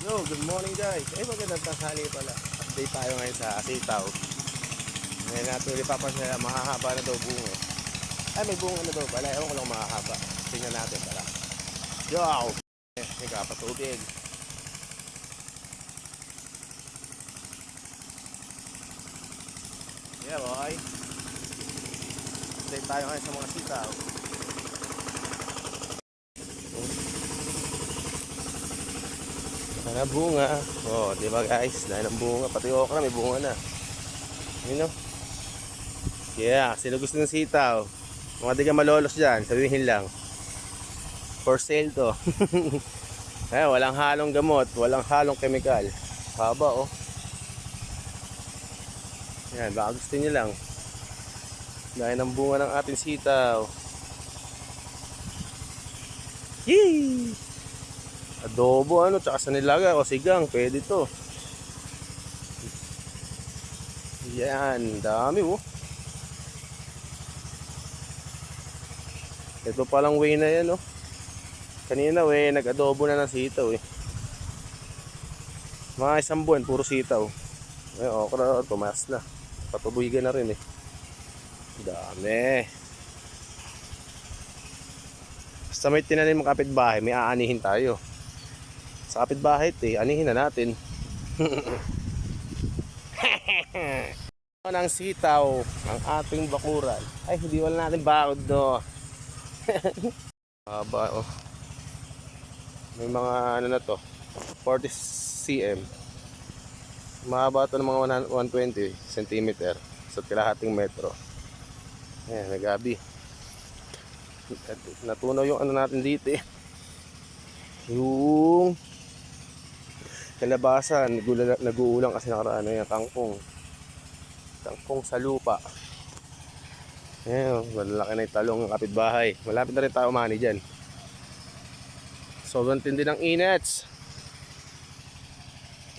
Yo, good morning guys. Eh, magandang tanghali pala. Update tayo ngayon sa Sitaw. Ngayon natin ulit papasaya, mahahaba na daw bunga. Ay, may bunga na daw pala. Ewan ko lang mahahaba. Tingnan natin pala. Yo! Eh, may kapatubig. Yeah, boy. Update tayo ngayon sa mga sitaw. Sana bunga. Oh, di ba guys? Dahil ng bunga. Pati okra may bunga na. Yun know? Yeah, sino gusto ng sitaw? Mga di ka malolos dyan, sabihin lang. For sale to. eh, walang halong gamot, walang halong kemikal. Haba oh. Yan, baka gusto nyo lang. Dahil ng bunga ng ating sitaw. Yee! Adobo ano, tsaka sa o sigang, pwede to. Yan, dami oh. Ito palang way na yan oh. Kanina way, nag-adobo na ng sitaw eh. Mga isang buwan, puro sitaw. Ay, okra, tumas na. Patubuigan na rin eh. Dami. Basta may tinanim kapitbahay, may aanihin tayo. Sa kapitbahay, eh, anihin na natin. ng sitaw ang ating bakuran. Ay, hindi wala natin bakod no. Haba oh. May mga ano na to, 40 cm. Mahaba to ng mga 120 cm sa kalahating metro. Ayan, nagabi. Natunaw yung ano natin dito eh. Yung kalabasa, nagula- nag-uulang kasi nakaraan na yan, kangkong. Kangkong sa lupa. Ayan, malalaki na yung talong ng kapitbahay. Malapit na rin tayo umani dyan. Sobrang tindi ng inets.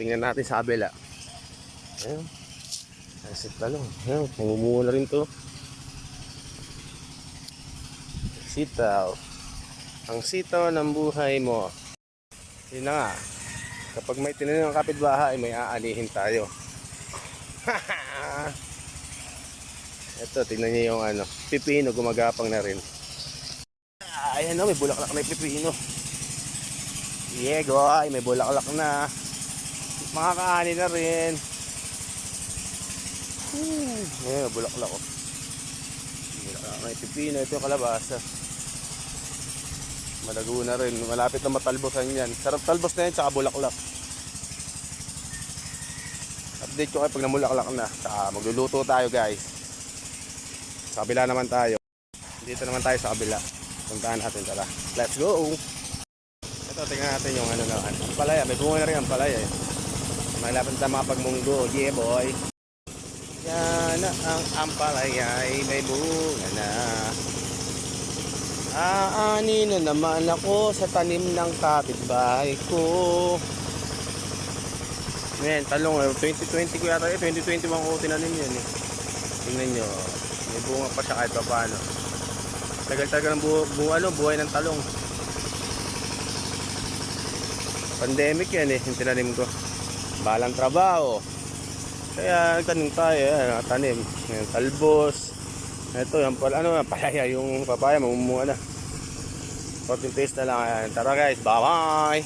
Tingnan natin sa abela. Ayan. Asit talong. Ayan, pumumuo na rin to. Sitaw. Ang sitaw ng buhay mo. Yun na nga. Kapag may tinanim ng kapitbahay, may aanihin tayo. Ito, tingnan niyo yung ano, pipino gumagapang na rin. Ayan o, may bulaklak na yung pipino. Diego, ay may bulaklak na. Makakaani na rin. Hmm, ayan, may bulaklak o. Bulaklak na yung pipino. Ito yung kalabasa. Malago na rin. Malapit na matalbosan yan. Sarap talbos na yan, tsaka bulaklak. Update ko kayo pag namulaklak na. Tsaka magluluto tayo guys. Sa kabila naman tayo. Dito naman tayo sa kabila. Puntahan natin tara. Let's go! Ito, tingnan natin yung ano naman. Ang palaya. May bunga na rin ang palaya eh. Malapit sa mga pagmunggo. Yeah boy! Yan na ang ampalaya ay may bunga na. Aani na naman ako sa tanim ng kapitbahay ko. Ngayon, talong eh. 2020 ko yata eh. 2021 ko tinanim yan eh. Tingnan nyo. May bunga pa siya kahit pa paano. Tagal-tagal ng bu bu ano, buhay ng talong. Pandemic yan eh. Yung tinanim ko. Balang trabaho. Kaya nagtanim tayo. Eh. Tanim. Ngayon, talbos. Ito, yung pala, ano, palaya, yung papaya, mamumuha na. Konting paste na lang. Tara guys, bye-bye!